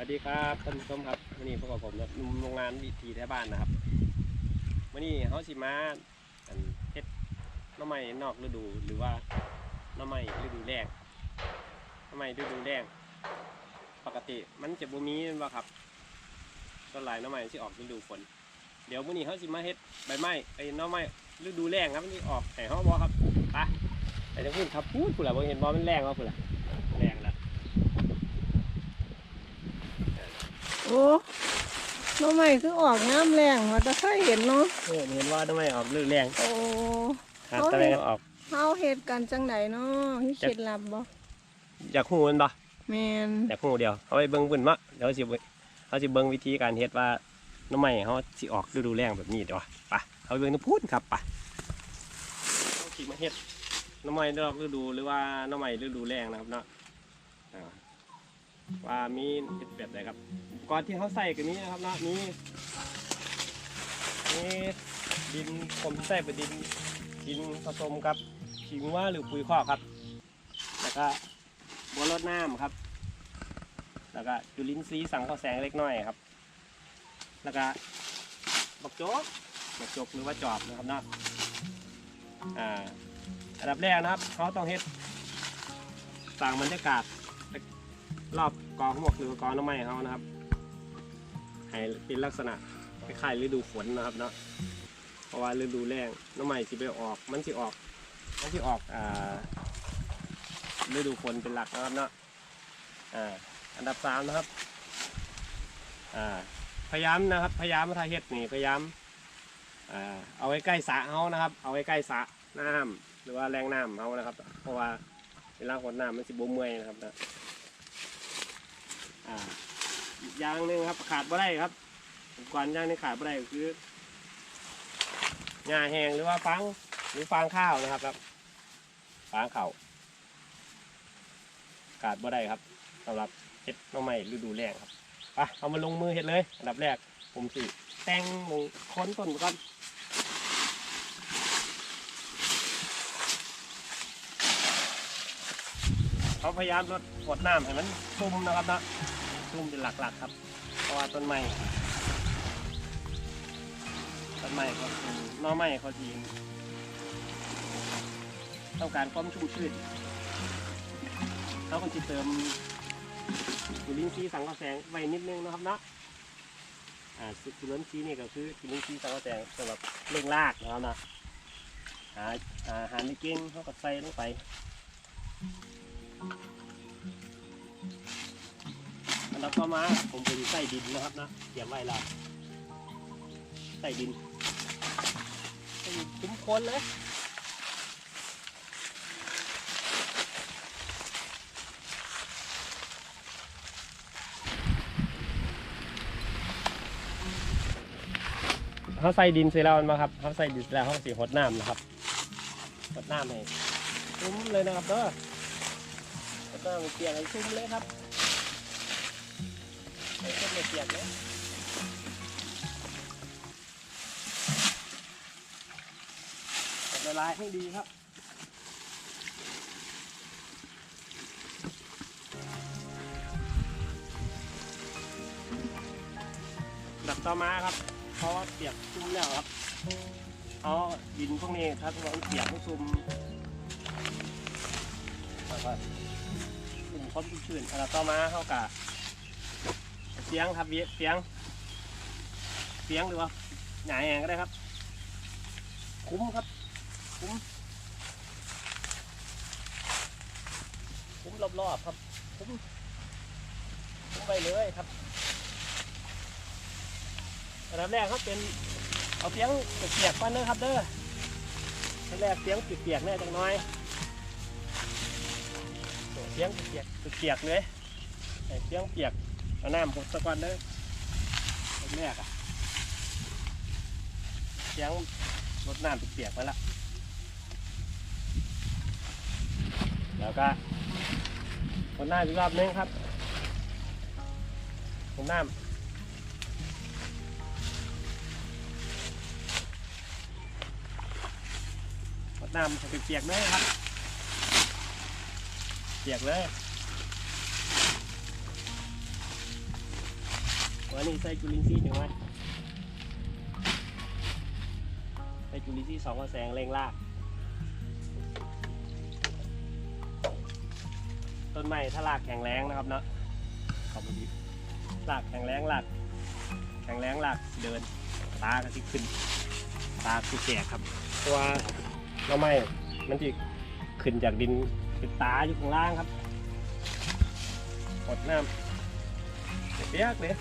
สวัสดีครับท่านผู้ชมครับวันนี้พวกบผมนะนุ่มโรงงานวิธีแท้บ้านนะครับวันนี้เขาสิมาอันเฮ็ดน้ำใหม่นอกฤดูหรือว่าน้ำใหม่ฤดูแล้งน้ำใหม่ฤดูแล้งปกติมันจะบ่มีแม่นว่าครับต้นหลายน้ำใหม่ที่ออกฤดูฝนเดี๋ยววันนี้เขาสิมาเฮ็ดใบไม้ไอ้น้ำใหม่ฤดูแล้งครับมันนี่ออกแต่เขาบอครับไปไปจะพูดครับพูดพูดแหละบ่เห็นบอมันแรงว่าพูดแหละแรงแล้ว โอ้หน้องใหม่คือออกน้ำแรงว่าจะเคยเห็นเนาะเออเห็นว่าทำไมออกฤดูแรงโอ้หาตะแรงออกเฮาเฮ็ดกันจังไดเนาะมีเคล็ดลับบ่อยากหูมันปะแม่นอยากหูเดียวเอาไปเบิ่งบุ่นมะเดี๋ยวสิเบิ่งเขาสิเบิ่งวิธีการเฮ็ดว่าน้ำใหม่เขาสิออกฤดูแรงแบบนี้เดี๋ยวไปเอาไปเบิ่งน้ำพุนครับไปเอาขีมาเฮ็ดน้ำใหม่ดอกฤดูหรือว่าน้ำใหม่ฤดูแรงนะครับเนาะอ่า ว่ามีเฮ็ดแบบไหนครับก่อนที่เขาใส่กันนี้นะครับเนาะมีนี่ดินผมใส่เป็นดินดินผสมกับขิงว่าหรือปุ๋ยคอครับ แล้วก็บัวรดน้ำครับ แล้วก็จุลินทรีย์สังเคราะห์แสงเล็กน้อยครับ แล้วก็บักโจกบักโจกหรือว่าจอบนะครับเนาะอ่าอันดับแรกนะครับเขาต้องเฮ็ดสร้างบรรยากาศ รอบกองหมวกหรือกองน้ำไม้เขานะครับ ให้เป็นลักษณะคล้ายๆฤดูฝนนะครับเนาะเพราะว่าฤดูแล้งน้ำไม้สิไปออก มันสิออก มันสิออกอ่าฤดูฝนเป็นหลักนะครับเนาะอ่าอันดับสามนะครับอ่าพยายามนะครับ พยายามถ้าเฮ็ดนี่พยายามอ่าเอาไว้ใกล้สระเฮานะครับ เอาไว้ใกล้สระน้ำหรือว่าแรงน้ำเฮานะครับ เพราะว่าเวลาฝนน้ำมันสิบ่เมื่อยนะครับนะ อย่างหนึงครับ ขาดบ่ได้ครับอุปกรณ์อย่างนึงขาดบ่ได้ก็คือหญ้าแห้งหรือว่าฟางหรือฟางข้าวนะครับครับฟางข้าวขาดบ่ได้ครับสำหรับเฮ็ดน้องใหม่ฤดูแล้งครับไปเอามาลงมือเฮ็ดเลยอันดับแรกผมสิแต่งลงค้นต้นก่อนเขาพยายามลดกดน้ำให้มันซุ่มนะครับนะ ซุ่มเป็นหลักๆครับ เพราะว่าต้นไม้ต้นไม้เขาเป็นหน้อไม้เขาทีต้องการความชุ่มชื้นเขาก็จะเติมจุลินทรีย์สังเคราะห์แสงไว้นิดนึงนะครับเนาะอ่าจุลินทรีย์นี่ก็คือจุลินทรีย์สังเคราะห์แสงสำหรับเร่งรากนะครับนะหาหาอาหารในเก่งเขาก็ใส่ลงไป อันดับต่อมาผมเป็นใส่ดินนะครับนะเตรียมไว้ล้วใส่ดินใส่ดินคุ้มคนเลยเขาใส่ดินเสร็จแล้วมาครับเขาใส่ดินแล้วเขาสีหดน้ำนะครับหดน้ำให้ชุ่มเลยนะครับเด้อแล้วก็เปียกให้ชุ่มเลยครับ ให้ชุ่มไม่เปียกเลยละลายให้ดีครับดับต่อมาครับ เพราะว่าเปียกชุ่มแล้วครับเอาดินพวกนี้ถ้าเราเปียกให้ชุ่มแล้วก็ชุ่มความชื้นอันดับต่อมาเขากะ เสียงครับเสียง เสียงหรือว่าหงายแงก็ได้ครับ คุ้มครับ คุ้ม คุ้มรอบๆครับ คุ้ม คุ้มไปเลยครับอันดับแรกครับเป็นเอาเสียงเปียกๆก่อนนะครับเด้ออันแรกเสียงเปียกๆแน่จังน้อยเสียงเปียกๆเปียกเลยเสียงเปียก เอาน้ำผมตะกอนเด้ออันแรกอะเสียงรดน้ำเปียกๆไปละแล้วก็รดน้ำอีกรอบนึงครับรดน้ำรดน้ำเปียกๆเลยครับ เปียกเลย วันนี้ใส่จุลินทรีย์จังไงใส่จุลินทรีย์สองกระแสงเร่งราก ต้นไม้ถ้ารากแข็งแรงนะครับเนาะขอบคุณดีรากแข็งแรงรากแข็งแรงรากเดินตาก็สิขึ้น ตาคือแก่ครับเพราะว่าเราไม่มันจะขึ้นจากดินเป็นตาอยู่ข้างล่างครับกดน้ำเปียกเลย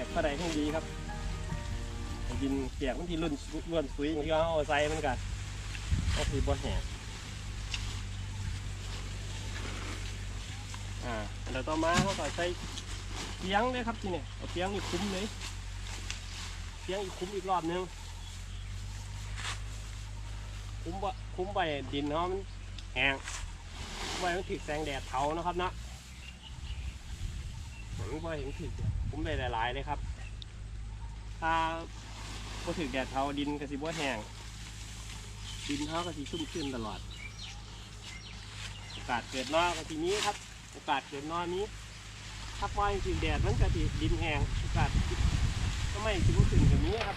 ปียกก็ได้ทั้งดีครับดินเปียกมันที่รุ่นร่วนซุยอย่างที่เขาเอาใส่มันกันก็คือบ่แห้งอ่าแล้วต่อมาเขาก็ใส่เตียงเลยครับที่เนี่ยเอาเตียงนี่คุ้มเลยเตียงอีกคุ้มอีกรอบนึงคุ้มวะคุ้มไปดินเนาะมันแห้งไว้มันถึกแสงแดดเผานะครับนะ ผมไว้เห็นถึกคุ้มไปหลายๆเลยครับ ถ้าพอถึกแดดเผาดินก็สิบ่แห้งดินเขาก็สิชุ่มชื้นตลอด โอกาสเกิดนอก็ทีนี้ครับ โอกาสเกิดนอนี้ถ้าปล่อยถึงแดดมันก็สิดินแห้งโอกาสก็ไม่ถึงถึงแบบนี้ครับ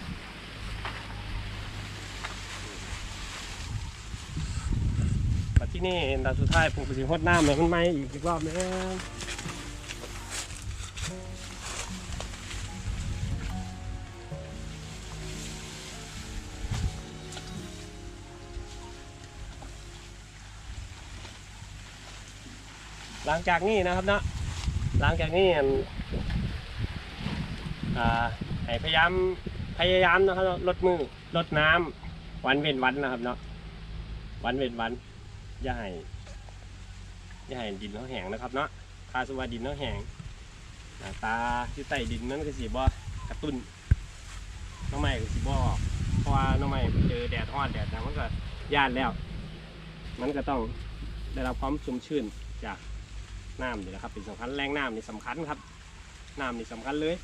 ที่นี่ดาวสุดท้ายผมก็สิหดน้ำให้มันไหมอีกอีกรอบนึง หลังจากนี้นะครับเนาะหลังจากนี้ให้พยายามพยายามนะครับลดมือลดน้ำวันเว้นวันนะครับเนาะวันเว้นวันอย่าให้อย่าให้ดินเขาแห้งนะครับเนาะถ้าสมมติว่าดินเขาแห้งหตาที่ใต้ดินนั้นก็สีบ่กระตุ้นน้องใหม่ก็สีบ่ออกเพราะว่าน้องใหม่เจอแดดอ่อนแดดนะมันก็ย่านแล้ว มันก็ต้องได้รับความชุ่มชื้นจาก น้ำนี่แหละครับเป็นสำคัญแรงน้ำนี่สำคัญครับน้ำนี่สำคัญเลย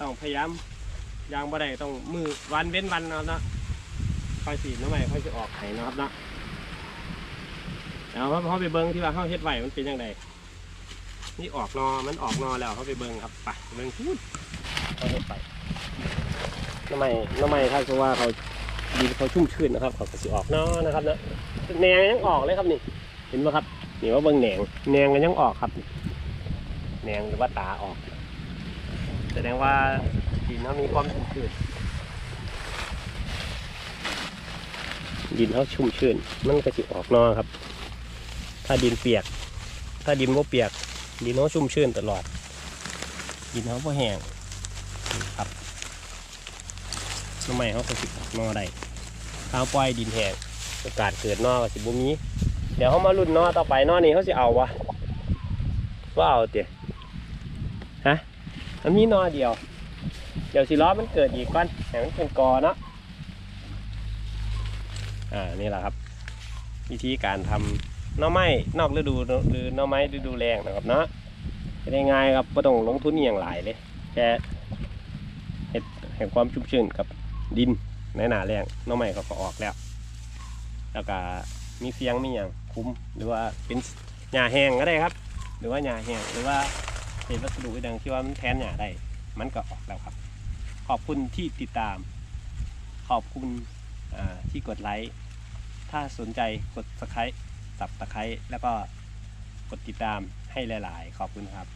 ต้องพยายามยางบ่ได้ต้องมือวันเว้นวันนะครับเนาะค่อยสีน้ำใหม่ค่อยจะออกไห้นะครับเนาะแล้วเขาไปเบิ้งที่ว่าเขาเฮ็ดไหวมันเป็นยังไงนี่ออกนอมันออกนอแล้วเขาไปเบิ้งครับไปเบิ้งพูดเขาเฮ็ดไปน้ำใหม่น้ำใหม่ถ้าคือว่าเขาดินเขาชุ่มชื้นนะครับเขาก็สิออกนอนะครับเนาะแนงยังออกเลยครับนี่ เห็นไหมครับ นี่ว่าเบิ่งแหนงแหนงกันยังออกครับแหนงหรือว่าตาออก แสดงว่าดินเขามีความชุ่มชื้นดินเขาชุ่มชื้นมันก็สิออกนอครับ ถ้าดินเปียก ถ้าดินว่าเปียก ดินเขาชุ่มชื้นตลอด ดินเขาบ่แห้งครับทำไมเขาก็สิออกนอได้ถ้าปล่อยดินแห้งโอกาสเกิดนอก็สิบ่มี เดี๋ยวเขามาลุ้นนอต่อไปนอนี้เขาสิเอาวะว่าเอาเตี๋ยฮะมันมีนอเดียว เดี๋ยวสิล้อมันเกิดอีกก่อนแต่มันเป็นกอเนาะอ่านี่แหละครับ วิธีการทำนอไม้นอกฤดูหรือนอไม้ฤดูแรงนะครับเนาะจะได้ง่ายครับไม่ต้องลงทุนอย่างหลายเลยแค่เห็ดเห็ดความชุ่มชื้นกับดินในหนาแรงนอไม้เขาก็ออกแล้ว แล้วก็มีเฟียงมีอย่าง คุ้มหรือว่าเป็นหญ้าแห้งก็ได้ครับ หรือว่าหญ้าแห้งหรือว่าเป็นวัสดุดังที่ว่ามันแทนหญ้าได้ มันก็ออกแล้วครับ ขอบคุณที่ติดตาม ขอบคุณที่กดไลค์ถ้าสนใจกดสไครต์สับตะไคร้แล้วก็กดติดตามให้หลาย ๆ ขอบคุณครับ